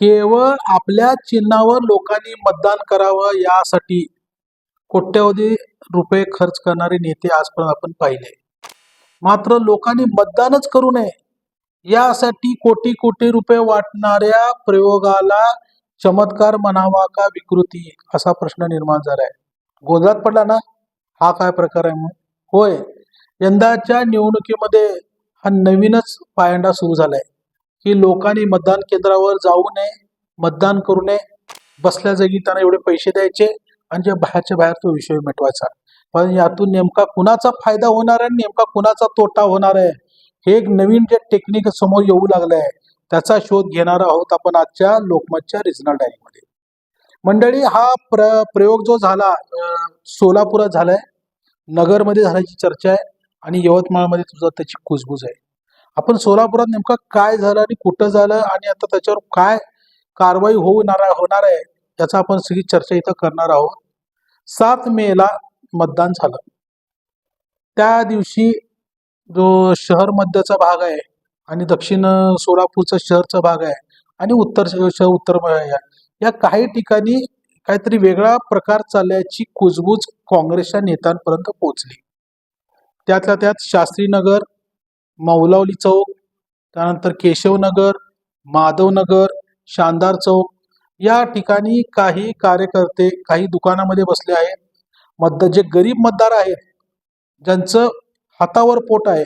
केवळ आपल्या चिन्हावर लोकांनी मतदान करावं यासाठी कोट्यवधी रुपये खर्च करणारे नेते आजपर्यंत आपण पाहिले. मात्र लोकांनी मतदानच करू नये. यासाठी कोटी कोटी रुपये वाटणाऱ्या प्रयोगाला चमत्कार म्हणावा का विकृती? असा प्रश्न निर्माण झालाय. गोंधळात पडला ना? हा काय प्रकार आहे मग? होय. यंदाच्या निवडणुकीमध्ये हा नवीनच पायंडा सुरू झालाय. की लोकांनी मतदान केंद्रावर जाऊ नये मतदान करू नये. बसल्या जागी त्यांना एवढे पैसे द्यायचे आणि जे बाहेरच्या बाहेर तो विषय मिटवायचा. पण यातून नेमका कुणाचा फायदा होणार आहे आणि नेमका कुणाचा तोटा होणार आहे? हे एक नवीन जे टेक्निक समोर येऊ लागलं आहे त्याचा शोध घेणार आहोत आपण आजच्या लोकमतच्या रिजनल डायरीमध्ये मंडळी हा प्र प्रयोग जो झाला सोलापुरात झालाय. नगरमध्ये झाल्याची चर्चा आहे आणि यवतमाळमध्ये तुझा त्याची कुजबूज आहे. आपण सोलापुरात नेमकं काय झालं आणि कुठं झालं आणि आता त्याच्यावर काय कारवाई होणार होणार आहे याचा आपण सगळी चर्चा इथं करणार आहोत. सात मेला मतदान झालं. त्या दिवशी जो शहर मध्यचा भाग आहे आणि दक्षिण सोलापूरचा शहरचा भाग आहे आणि उत्तर शहर उत्तर या काही ठिकाणी काहीतरी वेगळा प्रकार चालल्याची कुजबूज काँग्रेसच्या नेत्यांपर्यंत पोहोचली. त्यातल्या त्यात शास्त्रीनगर मौलावली चौक त्यानंतर केशवनगर माधवनगर शानदार चौक या ठिकाणी काही कार्यकर्ते काही दुकानामध्ये बसले आहेत. मत जे गरीब मतदार आहेत ज्यांचं हातावर पोट आहे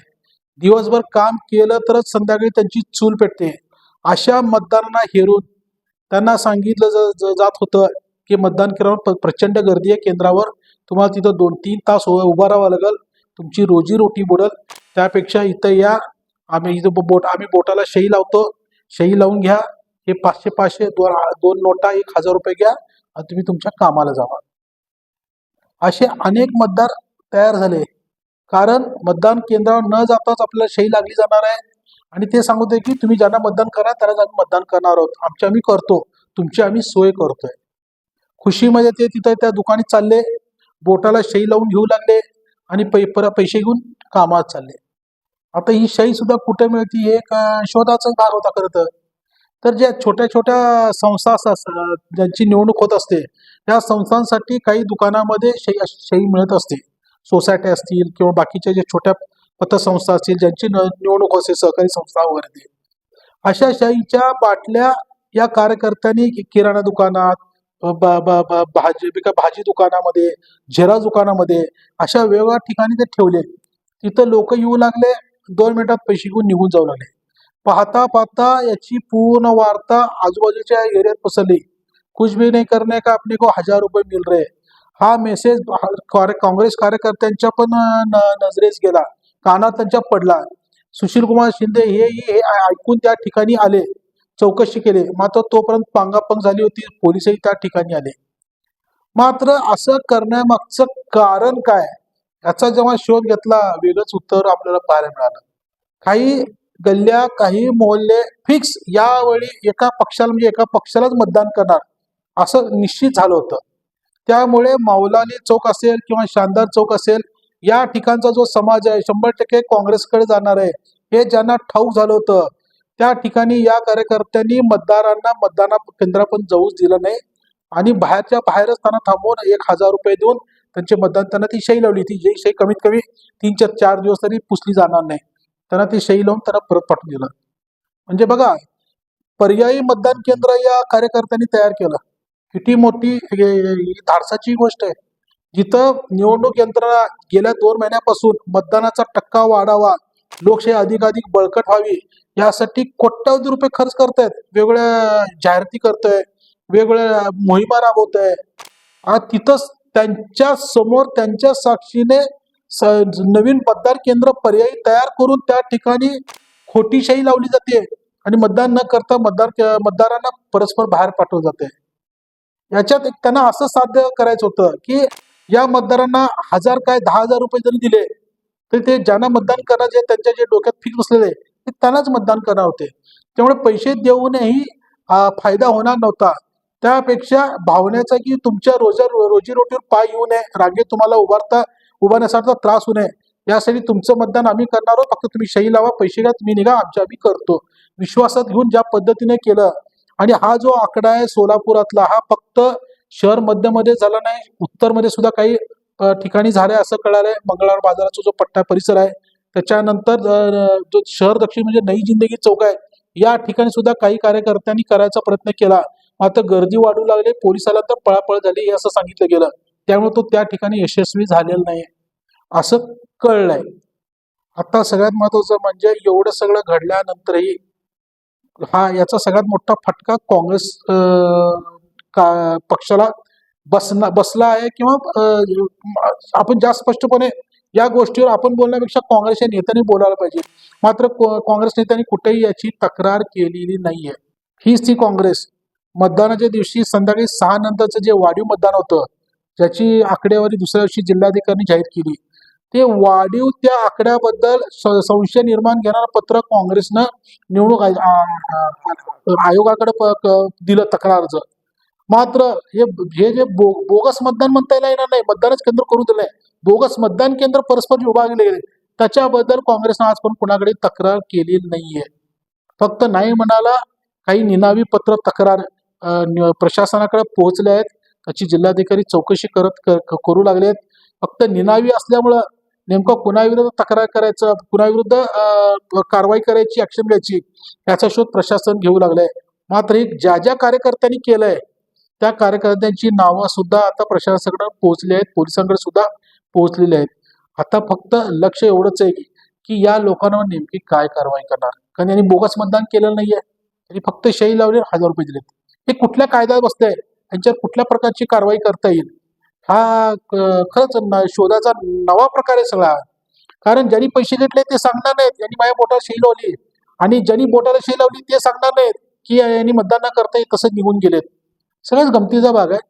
दिवसभर काम केलं तरच संध्याकाळी त्यांची चूल पेटते. अशा मतदारांना हेरून त्यांना सांगितलं ज- जात होतं की मतदान केल्यावर प्रचंड गर्दी आहे केंद्रावर. तुम्हाला तिथं दोन तीन तास उभा उभं राहावं लागेल. तुमची रोजी रोटी बुडल. त्यापेक्षा इथं या. आम्ही इथं बोट आम्ही बोटाला शही लावतो. शही लावून घ्या. हे पाचशे पाचशे दोन दोन नोटा एक हजार रुपये घ्या आणि तुम्ही तुमच्या कामाला जावा. असे अनेक मतदार तयार झाले. कारण मतदान केंद्रावर न जाताच आपल्याला शही लागली जाणार आहे. आणि ते सांगतोय की तुम्ही ज्यांना मतदान करा त्यालाच आम्ही मतदान करणार आहोत. आमची आम्ही करतो. तुमची आम्ही सोय करतोय. खुशीमध्ये ते तिथं त्या दुकानात चालले. बोटाला शही लावून घेऊ लागले आणि पै पर पैसे घेऊन कामात चालले. आता ही शाही सुद्धा कुठे मिळते हे एक शोधाचाच भाग होता खरं तर. तर ज्या छोट्या छोट्या संस्था असतात ज्यांची निवडणूक होत असते त्या संस्थांसाठी काही दुकानामध्ये शाही शाही मिळत असते. सोसायटी असतील किंवा बाकीच्या ज्या छोट्या पतसंस्था असतील ज्यांची निवडणूक असते सहकारी संस्था वगैरे ते. अशा शाहीच्या बाटल्या या कार्यकर्त्यांनी किराणा दुकानात भाजी बिका भाजी दुकानामध्ये झेरा दुकानामध्ये अशा वेगवेगळ्या ठिकाणी ते ठेवले तिथं लोक येऊ लागले दोन मिनिटात पैसे घेऊन निघून जाऊ लागले. पाहता पाहता याची पूर्ण वार्ता आजूबाजूच्या एरियात पसरली. कुछ भी नाही करणे का आपने को हजार रुपये मिल रहे? हा मेसेज काँग्रेस कार्यकर्त्यांच्या पण न- नजरेस गेला. कानात त्यांच्या पडला. सुशील कुमार शिंदे हे हे ऐकून त्या ठिकाणी आले. चौकशी केली. मात्र तोपर्यंत पांगापंग झाली होती. पोलीसही त्या ठिकाणी आले. मात्र असं करण्यामागचं कारण काय? याचा जेव्हा शोध घेतला वेगळंच उत्तर आपल्याला पाहायला मिळालं. काही गल्ल्या काही मोहल्ले फिक्स यावेळी एका पक्षाला म्हणजे एका पक्षालाच मतदान करणार असं निश्चित झालं होतं. त्यामुळे मौलाली चौक असेल किंवा शानदार चौक असेल या ठिकाणचा जो समाज आहे शंभर टक्के काँग्रेसकडे जाणार आहे हे ज्यांना ठाऊक झालं होतं त्या ठिकाणी या कार्यकर्त्यांनी मतदारांना मतदाना केंद्रापर्यंत जाऊच दिलं नाही. आणि बाहेरच्या बाहेरच त्यांना थांबवून एक हजार रुपये देऊन त्यांचे मतदान त्यांना ती शही लावली. ती जी शही कमीत कमी तीन चार चार दिवस तरी पुसली जाणार नाही. त्यांना ती शही लावून त्यांना परत पाठवून दिलं. म्हणजे बघा पर्यायी मतदान केंद्र या कार्यकर्त्यांनी तयार केलं. किती मोठी धाडसाची गोष्ट आहे. जिथं निवडणूक यंत्रणा गेल्या दोन महिन्यापासून मतदानाचा टक्का वाढावा लोकशाही अधिकाधिक बळकट व्हावी यासाठी कोट्यावधी रुपये खर्च करतायत. वेगवेगळ्या जाहिराती करतोय वेगवेगळ्या मोहिमा राबवतोय. आणि तिथंच त्यांच्यासमोर त्यांच्या साक्षीने स- नवीन मतदार केंद्र पर्यायी तयार करून त्या ठिकाणी खोटीशाही लावली जाते आणि मतदान न करता मतदार मतदारांना परस्पर बाहेर पाठवलं जाते. याच्यात एक त्यांना असं साध्य करायचं होतं की या मतदारांना हजार काय दहा हजार रुपये जरी दिले तर ते ज्यांना मतदान करणार जे त्यांच्या जे डोक्यात फिक्स बसलेले ते त्यांनाच मतदान करणार होते. त्यामुळे पैसे देऊनही फायदा होणार नव्हता. त्यापेक्षा भावनेचा की तुमच्या रोजा रोजीरोटीवर पाय येऊ नये रांगेत तुम्हाला उभारता उभारण्यासारखा त्रास होऊ नये यासाठी तुमचं मतदान आम्ही करणार आहोत. फक्त तुम्ही शही लावा पैसे घ्या तुम्ही निघा आमच्या आम्ही करतो. विश्वासात घेऊन ज्या पद्धतीने केलं आणि हा जो आकडा आहे सोलापुरातला हा फक्त शहर मध्यमध्ये झाला नाही उत्तरमध्ये सुद्धा काही ठिकाणी झालंय असं कळालंय. मंगळवार बाजाराचा जो पट्टा परिसर आहे त्याच्यानंतर जो शहर दक्षिण म्हणजे नई जिंदगी चौक आहे या ठिकाणी सुद्धा काही कार्यकर्त्यांनी करायचा प्रयत्न केला. आता गर्दी वाढू लागली पोलिसाला तर पळापळ झाली हे असं सांगितलं गेलं. त्यामुळे तो त्या ठिकाणी यशस्वी झालेला नाही. असं कळलंय. आता सगळ्यात महत्वाचं म्हणजे एवढं सगळं घडल्यानंतरही हा याचा सगळ्यात मोठा फटका काँग्रेस का पक्षाला बसना बसला आहे किंवा आपण जास्त स्पष्टपणे या गोष्टीवर आपण बोलण्यापेक्षा काँग्रेसच्या नेत्यांनी बोलायला पाहिजे. मात्र को- काँग्रेस नेत्यांनी कुठेही याची तक्रार केलेली नाहीये. हीच ती काँग्रेस. मतदानाच्या दिवशी संध्याकाळी सहा नंतरचं जे वाढीव मतदान होतं ज्याची आकडेवारी दुसऱ्या दिवशी जिल्हाधिकाऱ्यांनी जाहीर केली. ते वाढीव त्या आकड्याबद्दल संशय निर्माण घेणारं पत्र काँग्रेसनं निवडणूक आयोगाकडे दिलं तक्रार अर्ज मात्र हे हे जे बो बोगस मतदान म्हणता येणार नाही मतदानच केंद्र करू दिलंय. बोगस मतदान केंद्र परस्पर विभागले गेले त्याच्याबद्दल काँग्रेसनं आज पण कुणाकडे तक्रार केलेली नाहीये. फक्त नाही म्हणाला काही निनावी पत्र तक्रार प्रशासनाकडे पोहोचले आहेत. त्याची जिल्हाधिकारी चौकशी करत क- करू लागले आहेत. फक्त निनावी असल्यामुळं नेमकं कुणाविरुद्ध तक्रार करायचं कुणाविरुद्ध कारवाई करायची ऍक्शन घ्यायची याचा शोध प्रशासन घेऊ लागलंय. मात्र हे ज्या ज्या कार्यकर्त्यांनी केलंय त्या कार्यकर्त्यांची नावं सुद्धा आता प्रशासनाकडे पोहोचली आहेत. पोलिसांकडे सुद्धा पोहोचलेली आहेत. आता फक्त लक्ष एवढंच आहे की की या लोकांवर नेमकी काय कारवाई करणार? कारण यांनी बोगस मतदान केलेलं नाहीये. त्यांनी फक्त शही लावले हजार रुपये दिलेत. हे कुठल्या कायद्यात बसते यांच्यावर कुठल्या प्रकारची कारवाई करता येईल? हा खरंच शोधाचा नवा प्रकार आहे सगळा. कारण ज्यांनी पैसे घेतले ते सांगणार नाहीत. यांनी माझ्या बोटाला शही लावली. आणि ज्यांनी बोटाला शही लावली ते सांगणार नाहीत की यांनी मतदान न करता येईल तसंच निघून गेलेत. सगळ्याच गमतीचा भाग आहे.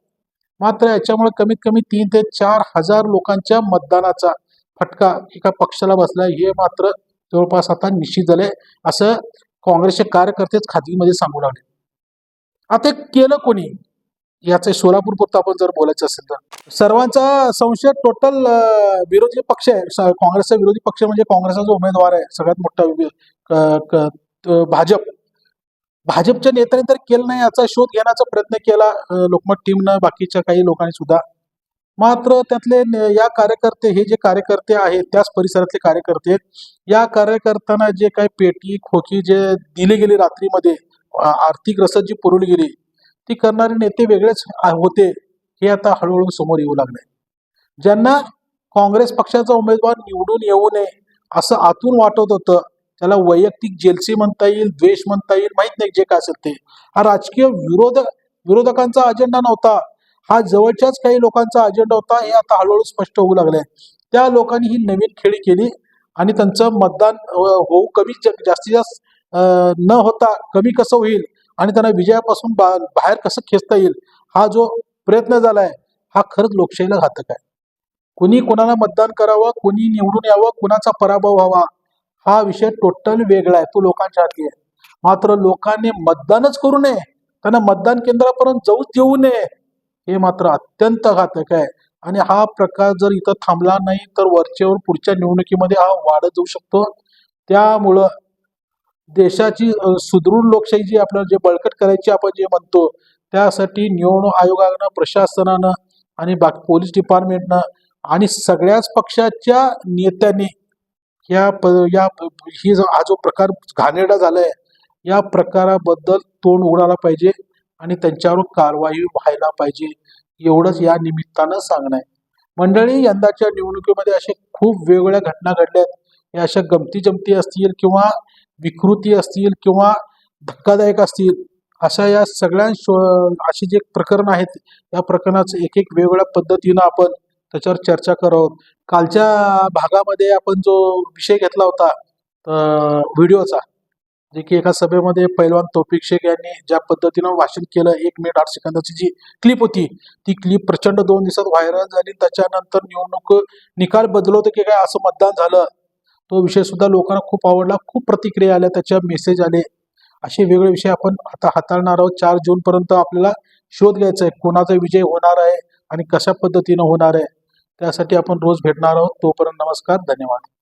मात्र याच्यामुळे कमीत कमी तीन ते चार हजार लोकांच्या मतदानाचा फटका एका पक्षाला बसला हे मात्र जवळपास आता निश्चित झालंय. असं काँग्रेसचे कार्यकर्तेच खाजगीमध्ये सांगू लागले. आता केलं कोणी? याचं सोलापूर पुरतं आपण जर बोलायचं असेल तर. सर्वांचा संशय टोटल विरोधी पक्ष आहे. काँग्रेसचा विरोधी पक्ष म्हणजे काँग्रेसचा जो उमेदवार आहे सगळ्यात मोठा भाजप. भाजपच्या नेत्याने तर केलं नाही याचा शोध घेण्याचा प्रयत्न केला लोकमत टीमनं बाकीच्या काही लोकांनी सुद्धा. मात्र त्यातले या कार्यकर्ते हे जे कार्यकर्ते आहेत त्याच परिसरातले कार्यकर्ते आहेत. या कार्यकर्त्यांना जे काही पेटी खोकी जे दिली गेली रात्रीमध्ये आर्थिक रसद जी पुरवली गेली ती करणारे नेते वेगळेच होते हे आता हळूहळू समोर येऊ लागले. ज्यांना काँग्रेस पक्षाचा उमेदवार निवडून येऊ नये असं आतून वाटत होतं त्याला वैयक्तिक जेलसी म्हणता येईल द्वेष म्हणता येईल माहीत नाही जे काय असेल ते. हा राजकीय विरोध विरोधकांचा अजेंडा नव्हता. हा जवळच्याच काही लोकांचा अजेंडा होता हे आता हळूहळू स्पष्ट होऊ लागलंय त्या लोकांनी ही नवीन खेळी केली आणि त्यांचं मतदान होऊ कमी जास्तीत जास्त न होता कमी कसं होईल आणि त्यांना विजयापासून बा- बाहेर कसं खेचता येईल हा जो प्रयत्न झालाय हा खरंच लोकशाहीला घातक आहे. कुणी कोणाला मतदान करावं कुणी निवडून यावं कुणाचा पराभव व्हावा हा विषय टोटल वेगळा आहे तो लोकांच्या हाती आहे. मात्र लोकांनी मतदानच करू नये त्यांना मतदान केंद्रापर्यंत जाऊच देऊ नये हे मात्र अत्यंत घातक आहे. आणि हा प्रकार जर इथं थांबला नाही तर वरचेवर पुढच्या निवडणुकीमध्ये हा वाढत जाऊ शकतो. त्यामुळं देशाची सुदृढ लोकशाही जी आपल्याला जे बळकट करायची आपण जे म्हणतो त्यासाठी निवडणूक आयोगानं प्रशासनानं आणि बाकी पोलीस डिपार्टमेंटनं आणि सगळ्याच पक्षाच्या नेत्यांनी या प या ही जो हा जो प्रकार घाणेरडा झालाय या प्रकाराबद्दल तोंड उघडायला पाहिजे आणि त्यांच्यावर कारवाई व्हायला पाहिजे एवढंच या निमित्तानं सांगणं आहे. मंडळी यंदाच्या निवडणुकीमध्ये असे खूप वेगवेगळ्या घटना घडल्या आहेत या अशा गमती जमती असतील किंवा विकृती असतील किंवा धक्कादायक असतील अशा या सगळ्या शो- अशी जे प्रकरण आहेत या प्रकरणाचं एक एक वेगवेगळ्या पद्धतीनं आपण त्याच्यावर चर्चा करत आहोत कालच्या भागामध्ये आपण जो विषय घेतला होता व्हिडिओचा जे की एका सभेमध्ये पैलवान तौफिक शेख यांनी ज्या पद्धतीनं भाषण केलं एक मिनिट आठ सेकंदाची जी क्लिप होती ती क्लिप प्रचंड दोन दिवसात व्हायरल झाली. त्याच्यानंतर निवडणूक निकाल बदलवतो की काय असं मतदान झालं. तो विषय सुद्धा लोकांना खूप आवडला खूप प्रतिक्रिया आल्या त्याच्या मेसेज आले. असे वेगळे विषय आपण आता हाताळणार आहोत. चार जून पर्यंत आपल्याला शोध घ्यायचा आहे कोणाचा विजय होणार आहे आणि कशा पद्धतीनं होणार आहे त्यासाठी आपण रोज भेटणार आहोत. तोपर्यंत नमस्कार धन्यवाद.